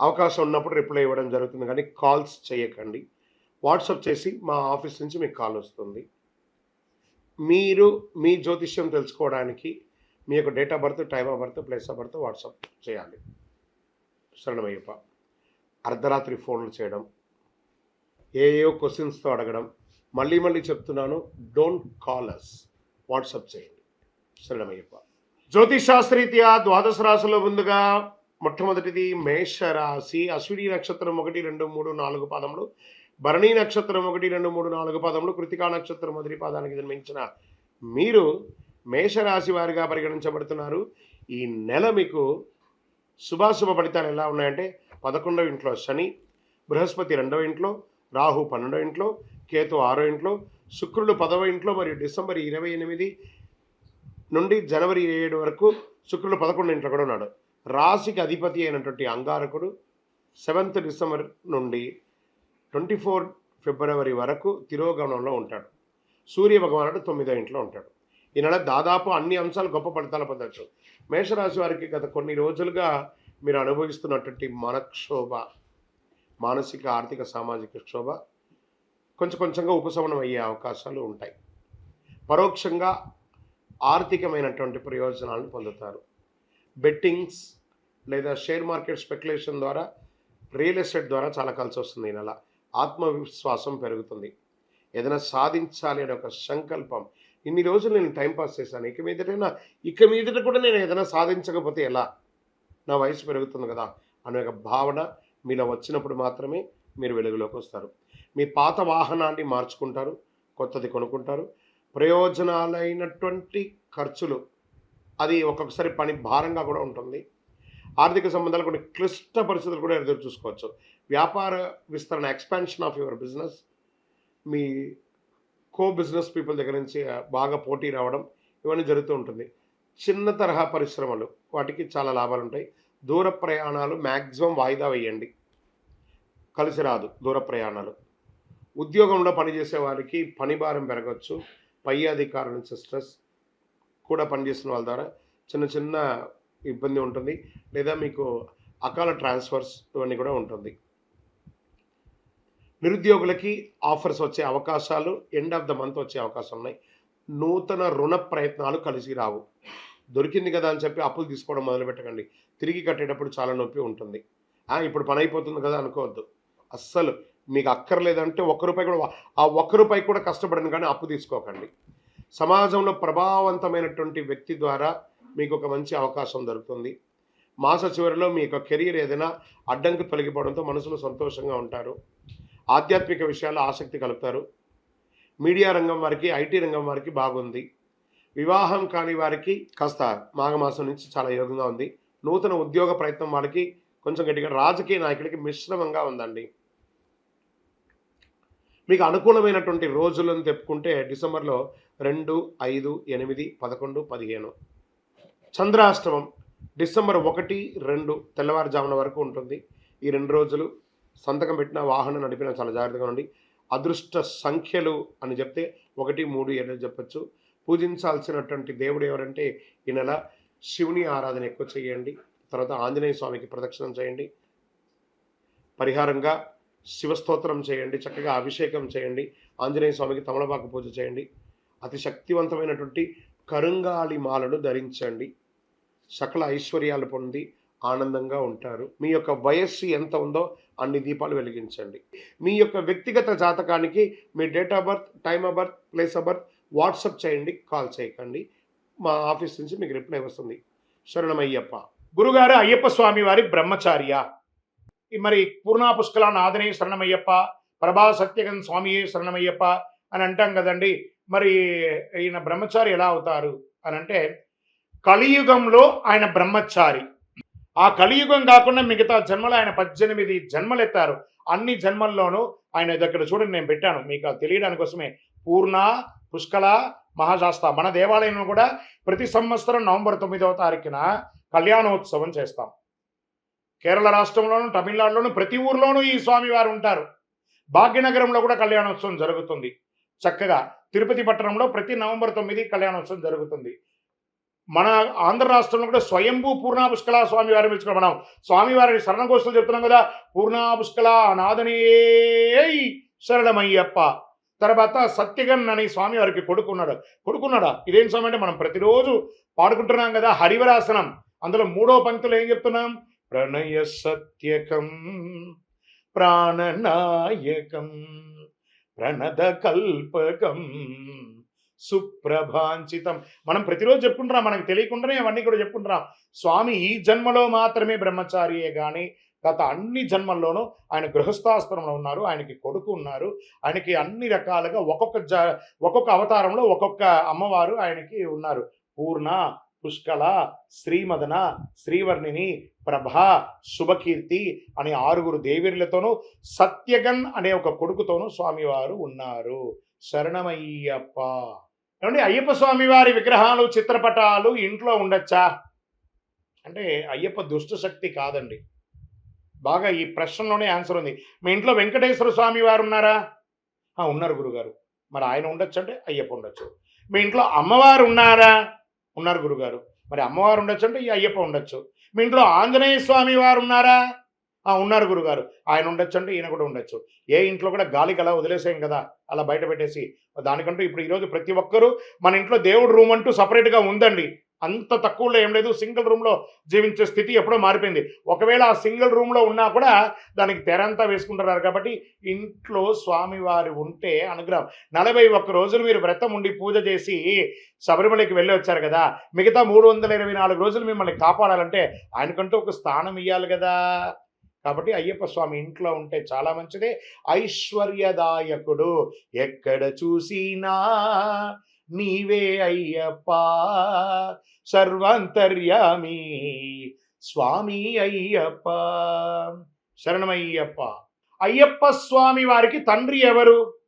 అవకాశం ఉన్నప్పుడు రిప్లై ఇవ్వడం జరుగుతుంది. కానీ కాల్స్ చేయకండి. వాట్సాప్ చేసి మా ఆఫీస్ నుంచి మీకు కాల్ వస్తుంది. మీరు మీ జ్యోతిష్యం తెలుసుకోవడానికి మీ యొక్క date of birth time of birth place of birth WhatsApp చేయాలి. శరణమయ్యప్ప అర్ధరాత్రి ఫోన్లు చేయడం ఏ క్వశ్చన్స్తో అడగడం మళ్ళీ మళ్ళీ చెప్తున్నాను డోంట్ కాల్ అస్. వాట్సాప్ చేయండి. శరణమయ్యప్ప. జ్యోతిష్ శాస్త్రీత్యా ద్వాదశ రాశిలో ముందుగా మొట్టమొదటిది మేషరాశి. అశ్విని నక్షత్రం ఒకటి రెండు మూడు నాలుగు పాదములు. భరణి నక్షత్రం ఒకటి రెండు మూడు నాలుగు పాదములు. కృతికా నక్షత్రం మొదటి పాదానికి జన్మించిన మీరు మేషరాశి వారిగా పరిగణించబడుతున్నారు. ఈ నెల మీకు శుభాశుభ ఫలితాలు ఎలా ఉన్నాయంటే పదకొండవ ఇంట్లో శని బృహస్పతి రెండవ ఇంట్లో రాహు పన్నెండవ ఇంట్లో కేతు ఆరో ఇంట్లో శుక్రుడు పదవ ఇంట్లో మరియు డిసెంబర్ ఇరవై ఎనిమిది నుండి జనవరి ఏడు వరకు శుక్రుడు పదకొండు ఇంట్లో కూడా ఉన్నాడు. రాశికి అధిపతి అయినటువంటి అంగారకుడు సెవెంత్ డిసెంబర్ నుండి ట్వంటీ ఫోర్ ఫిబ్రవరి వరకు తిరోగమనంలో ఉంటాడు. సూర్య భగవానుడు తొమ్మిదో ఇంట్లో ఉంటాడు. ఈ నెల దాదాపు అన్ని అంశాలు గొప్ప ఫలితాలు పొందవచ్చు. మేషరాశి వారికి గత కొన్ని రోజులుగా మీరు అనుభవిస్తున్నటువంటి మనక్షోభ మానసిక ఆర్థిక సామాజిక క్షోభ కొంచెం కొంచెంగా ఉపశమనం అయ్యే అవకాశాలు ఉంటాయి. పరోక్షంగా ఆర్థికమైనటువంటి ప్రయోజనాలను పొందుతారు. బెట్టింగ్స్ లేదా షేర్ మార్కెట్ స్పెక్యులేషన్ ద్వారా రియల్ ఎస్టేట్ ద్వారా చాలా కలిసి వస్తుంది ఈ నెల. ఆత్మవిశ్వాసం పెరుగుతుంది. ఏదైనా సాధించాలి అనే ఒక సంకల్పం. ఇన్ని రోజులు నేను టైంపాస్ చేశాను. ఇక మీదటైనా ఇక మీదట కూడా నేను ఏదైనా సాధించకపోతే ఎలా? నా వయసు పెరుగుతుంది కదా అనే ఒక భావన మీలో వచ్చినప్పుడు మాత్రమే మీరు వెలుగులోకి వస్తారు. మీ పాత వాహనాన్ని మార్చుకుంటారు కొత్తది కొనుక్కుంటారు. ప్రయోజనాలైనటువంటి ఖర్చులు అది ఒక్కొక్కసారి పని భారంగా కూడా ఉంటుంది. ఆర్థిక సంబంధాలు కొన్ని క్లిష్ట పరిస్థితులు కూడా ఎదురు చూసుకోవచ్చు. వ్యాపార విస్తరణ ఎక్స్పాన్షన్ ఆఫ్ యువర్ బిజినెస్ మీ కో బిజినెస్ పీపుల్ దగ్గర నుంచి బాగా పోటీ రావడం ఇవన్నీ జరుగుతూ ఉంటుంది. చిన్న తరహా పరిశ్రమలు వాటికి చాలా లాభాలు ఉంటాయి. దూర ప్రయాణాలు మ్యాక్సిమం వాయిదా వేయండి. కలిసి రాదు దూర ప్రయాణాలు. ఉద్యోగంలో పనిచేసే వారికి పని భారం పెరగచ్చు. పై అధికారుల నుంచి స్ట్రెస్ కూడా పనిచేస్తున్న వాళ్ళ ద్వారా చిన్న చిన్న ఇబ్బంది ఉంటుంది లేదా మీకు అకాల ట్రాన్స్ఫర్స్ ఇవన్నీ కూడా ఉంటుంది. నిరుద్యోగులకి ఆఫర్స్ వచ్చే అవకాశాలు ఎండ్ ఆఫ్ ద మంత్ వచ్చే అవకాశం ఉన్నాయి. నూతన రుణ ప్రయత్నాలు కలిసి రావు. దొరికింది కదా అని చెప్పి అప్పులు తీసుకోవడం మొదలు పెట్టకండి. తిరిగి కట్టేటప్పుడు చాలా నొప్పి ఉంటుంది. ఇప్పుడు పని అయిపోతుంది కదా అనుకోవద్దు. అస్సలు మీకు అక్కర్లేదంటే ఒక్క రూపాయి కూడా ఆ ఒక్క రూపాయి కూడా కష్టపడను కానీ అప్పు తీసుకోకండి. సమాజంలో ప్రభావవంతమైనటువంటి వ్యక్తి ద్వారా మీకు ఒక మంచి అవకాశం దొరుకుతుంది. మాస చివరిలో మీ యొక్క కెరీర్ ఏదైనా అడ్డంకి తొలగిపోవడంతో మనసులో సంతోషంగా ఉంటారు. ఆధ్యాత్మిక విషయాల్లో ఆసక్తి కలుపుతారు. మీడియా రంగం వారికి ఐటీ రంగం వారికి బాగుంది. వివాహం కాని వారికి కాస్త మాఘమాసం నుంచి చాలా యోగంగా ఉంది. నూతన ఉద్యోగ ప్రయత్నం వాళ్ళకి కొంచెం గట్టిగా రాజకీయ నాయకుడికి మిశ్రమంగా ఉందండి. మీకు అనుకూలమైనటువంటి రోజులను చెప్పుకుంటే డిసెంబర్లో రెండు ఐదు ఎనిమిది పదకొండు పదిహేను. చంద్రాష్టమం డిసెంబర్ ఒకటి రెండు తెల్లవారుజామున వరకు ఉంటుంది. ఈ రెండు రోజులు సంతకం పెట్టిన వాహనం నడిపిన చాలా జాగ్రత్తగా ఉండి అదృష్ట సంఖ్యలు అని చెప్తే ఒకటి మూడు ఏడు చెప్పచ్చు. పూజించాల్సినటువంటి దేవుడు ఎవరంటే ఈ నెల శివుని ఆరాధన ఎక్కువ చేయండి. తర్వాత ఆంజనేయ స్వామికి ప్రదక్షిణం చేయండి. పరిహారంగా శివస్తోత్రం చేయండి చక్కగా అభిషేకం చేయండి ఆంజనేయ స్వామికి తమలపాకు పూజ చేయండి. అతి శక్తివంతమైనటువంటి కరుంగాలి మాలను ధరించండి. సకల ఐశ్వర్యాలు పొంది ఆనందంగా ఉంటారు. మీ యొక్క వయస్సు ఎంత ఉందో అన్ని దీపాలు వెలిగించండి. మీ యొక్క వ్యక్తిగత జాతకానికి మీ date of birth time of birth place of birth WhatsApp చేయండి కాల్ చేయకండి. మా ఆఫీస్ నుంచి మీకు రిప్లై వస్తుంది. శరణమయ్యప్ప. గురుగారు అయ్యప్ప స్వామి వారి బ్రహ్మచార్య. మరి పూర్ణా పుష్కల నాదనే శరణమయ్యప్ప ప్రభా సత్యగన్ స్వామియే శరణమయ్యప్ప అని అంటాం కదండి. మరి ఈయన బ్రహ్మచారి ఎలా అవుతారు అని అంటే కలియుగంలో ఆయన బ్రహ్మచారి. ఆ కలియుగం కాకుండా మిగతా జన్మలు ఆయన పద్దెనిమిది జన్మలు ఎత్తారు అన్ని జన్మల్లోనూ ఆయన దగ్గర చూడండి నేను పెట్టాను. మీకు తెలియడానికి కోసమే పూర్ణ పుష్కల మహాశాస్త మన దేవాలయంలో కూడా ప్రతి సంవత్సరం నవంబర్ తొమ్మిదవ తారీఖున కళ్యాణోత్సవం చేస్తాం. కేరళ రాష్ట్రంలోను తమిళనాడులోను ప్రతి ఊర్లోనూ ఈ స్వామివారు ఉంటారు. భాగ్యనగరంలో కూడా కళ్యాణోత్సవం జరుగుతుంది. చక్కగా తిరుపతి పట్టణంలో ప్రతి నవంబర్ తొమ్మిది కళ్యాణోత్సవం జరుగుతుంది. మన ఆంధ్ర రాష్ట్రంలో కూడా స్వయంభూ పూర్ణా పుష్కల స్వామి వారిని పిలుచుకున్నాం మనం. స్వామివారిని శరణఘోషలు చెప్తున్నాం కదా పూర్ణా పుష్కల నాదనే శరణమయ్యప్ప. తర్వాత సత్యగన్ అని స్వామివారికి కొడుకున్నాడు. కొడుకున్నాడా? ఇదేం స్వామి అంటే మనం ప్రతిరోజు పాడుకుంటున్నాం కదా హరివరాసనం. అందులో మూడో పంక్తులు ఏం చెప్తున్నాం? ప్రణయ సత్యకం ప్రాణనాయకం ప్రణద కల్పకం సుప్రభాంచితం. మనం ప్రతిరోజు చెప్పుకుంటున్నాం మనకు తెలియకుండానే అవన్నీ కూడా చెప్పుకుంటున్నాం. స్వామి ఈ జన్మలో మాత్రమే బ్రహ్మచారియే కానీ గత అన్ని జన్మల్లోనూ ఆయన గృహస్థాశ్రమంలో ఉన్నారు ఆయనకి కొడుకు ఉన్నారు. ఆయనకి అన్ని రకాలుగా ఒక్కొక్క జ ఒక్కొక్క అవతారంలో ఒక్కొక్క అమ్మవారు ఆయనకి ఉన్నారు. పూర్ణ పుష్కళ శ్రీమదన శ్రీవర్ణిని ప్రభా శుభకీర్తి అనే ఆరుగురు దేవీర్లతోనూ సత్యగన్ అనే ఒక కొడుకుతోనూ స్వామివారు ఉన్నారు. శరణమయ్యప్ప. ఏమండి అయ్యప్ప స్వామివారి విగ్రహాలు చిత్రపటాలు ఇంట్లో ఉండొచ్చా? అంటే అయ్యప్ప దుష్ట శక్తి కాదండి. బాగా ఈ ప్రశ్నలోనే ఆన్సర్ ఉంది. మీ ఇంట్లో వెంకటేశ్వర స్వామి వారు ఉన్నారా ఉన్నారు గురుగారు. మరి ఆయన ఉండొచ్చు అంటే అయ్యప్ప ఉండొచ్చు. మీ ఇంట్లో అమ్మవారు ఉన్నారా? ఉన్నారు గురుగారు. మరి అమ్మవారు ఉండొచ్చు అంటే ఈ అయ్యప్ప ఉండొచ్చు. మీ ఇంట్లో ఆంజనేయ స్వామి వారు ఉన్నారా? ఆ, ఉన్నారు గురుగారు. ఆయన ఉండొచ్చు అంటే ఈయన కూడా ఉండొచ్చు. ఏ ఇంట్లో కూడా గాలికి అలా వదిలేసాం కదా. అలా బయట పెట్టేసి. దానికంటూ ఇప్పుడు ఈరోజు ప్రతి ఒక్కరూ మన ఇంట్లో దేవుడు రూమ్ అంటూ సపరేట్గా ఉందండి. అంత తక్కువలో ఏం లేదు. సింగిల్ రూమ్లో జీవించే స్థితి ఎప్పుడో మారిపోయింది. ఒకవేళ ఆ సింగిల్ రూమ్లో ఉన్నా కూడా దానికి తెరంతా వేసుకుంటున్నారు కాబట్టి ఇంట్లో స్వామివారు ఉంటే అనుగ్రహం. నలభై ఒక్క రోజులు మీరు వ్రతం ఉండి పూజ చేసి శబరిమలకి వెళ్ళి వచ్చారు కదా మిగతా మూడు వందల ఇరవై నాలుగు రోజులు మిమ్మల్ని కాపాడాలంటే ఆయనకంటూ ఒక స్థానం ఇవ్వాలి కదా. కాబట్టి అయ్యప్ప స్వామి ఇంట్లో ఉంటే చాలా మంచిదే. ఐశ్వర్యదాయకుడు ఎక్కడ చూసినా నీవే అయ్యప్ప సర్వాంతర్యామి స్వామి అయ్యప్ప. శరణమయ్యప్ప. అయ్యప్ప స్వామి వారికి తండ్రి ఎవరు?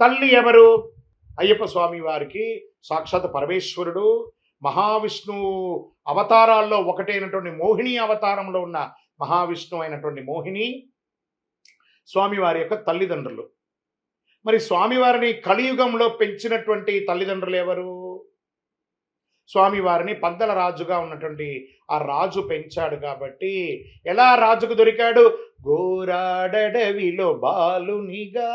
తల్లి ఎవరు? అయ్యప్ప స్వామి వారికి సాక్షాత్ పరమేశ్వరుడు మహావిష్ణువు అవతారాల్లో ఒకటైనటువంటి మోహిని అవతారంలో ఉన్న మహావిష్ణువు అయినటువంటి మోహిని స్వామివారి యొక్క తల్లిదండ్రులు. మరి స్వామివారిని కలియుగంలో పెంచినటువంటి తల్లిదండ్రులు ఎవరు? స్వామివారిని పందల రాజుగా ఉన్నటువంటి ఆ రాజు పెంచాడు కాబట్టి ఎలా రాజుకు దొరికాడు? గోరాడడవిలో బాలునిగా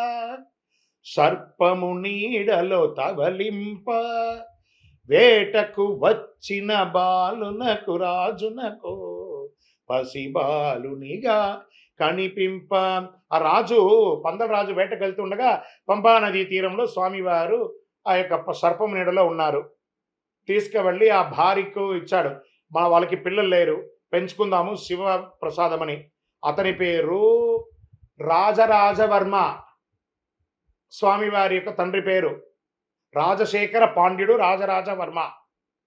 సర్పము నీడలో తవలింప వేటకు వచ్చిన బాలునకు రాజునకు పసిబాలునిగా కనిపింప ఆ రాజు పందల రాజు వేటకు వెళ్తుండగా పంపా నదీ తీరంలో స్వామివారు ఆ యొక్క సర్పం నీడలో ఉన్నారు. తీసుకువెళ్ళి ఆ భార్యకు ఇచ్చాడు. మా వాళ్ళకి పిల్లలు లేరు. పెంచుకుందాము శివ ప్రసాదమని అతని పేరు రాజరాజవర్మ. స్వామివారి యొక్క తండ్రి పేరు రాజశేఖర పాండ్యుడు రాజరాజవర్మ.